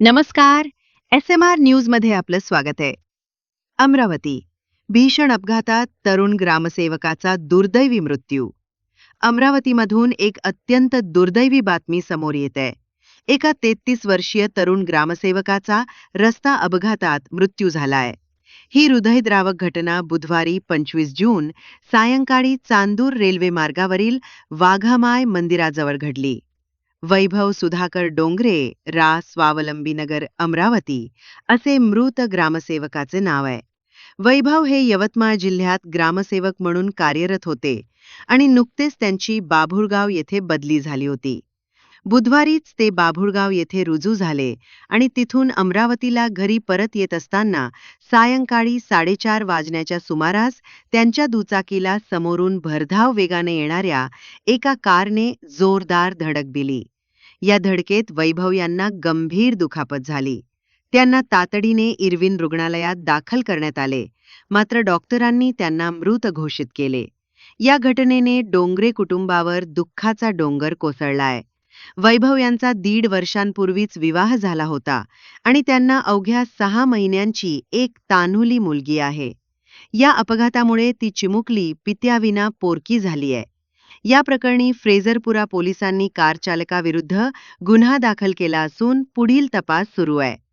नमस्कार. S M R न्यूजमध्ये आपलं स्वागत आहे. अमरावती. भीषण अपघातात तरुण ग्रामसेवकाचा दुर्दैवी मृत्यू. अमरावतीमधून एक अत्यंत दुर्दैवी बातमी समोर येत आहे. एका तेहतीस वर्षीय तरुण ग्रामसेवकाचा रस्ता अपघातात मृत्यू झालाय ही हृदयद्रावक घटना बुधवारी पंचवीस जून सायंकाळी चांदूर रेल्वे मार्गावरील वाघामाय मंदिराजवळ घडली. वैभव सुधाकर डोंगरे रा. स्वावलंबी नगर अमरावती असे मृत ग्रामसेवकाचे नाव आहे. वैभव हे यवतमाळ जिल्ह्यात ग्रामसेवक म्हणून कार्यरत होते आणि नुकतेच त्यांची बाभुळगाव येथे बदली झाली होती. बुधवारीच ते बाभुळगाव येथे रुजू झाले आणि तिथून अमरावतीला घरी परत येत असताना सायंकाळी साडेचार वाजण्याच्या सुमारास त्यांच्या दुचाकीला समोरून भरधाव वेगाने येणाऱ्या एका कारने जोरदार धडक दिली. या धडकेत वैभव यांना गंभीर दुखापत झाली. त्यांना तातडीने इरविन रुग्णालयात दाखल करण्यात आले. मात्र डॉक्टरांनी त्यांना मृत घोषित केले. या घटनेने डोंगरे कुटुंबावर दुःखाचा डोंगर कोसळलाय. वैभव यांचा दीड वर्षांपूर्वीच विवाह झाला होता आणि त्यांना अवघ्या सहा महिन्यांची एक तान्हुली मुलगी आहे. या अपघातामुळे ती चिमुकली पित्याविना पोरकी झाली आहे. या प्रकरणी फ्रेझरपुरा पोलिसांनी कार चालकाविरुद्ध गुन्हा दाखल केला असून पुढील तपास सुरू आहे.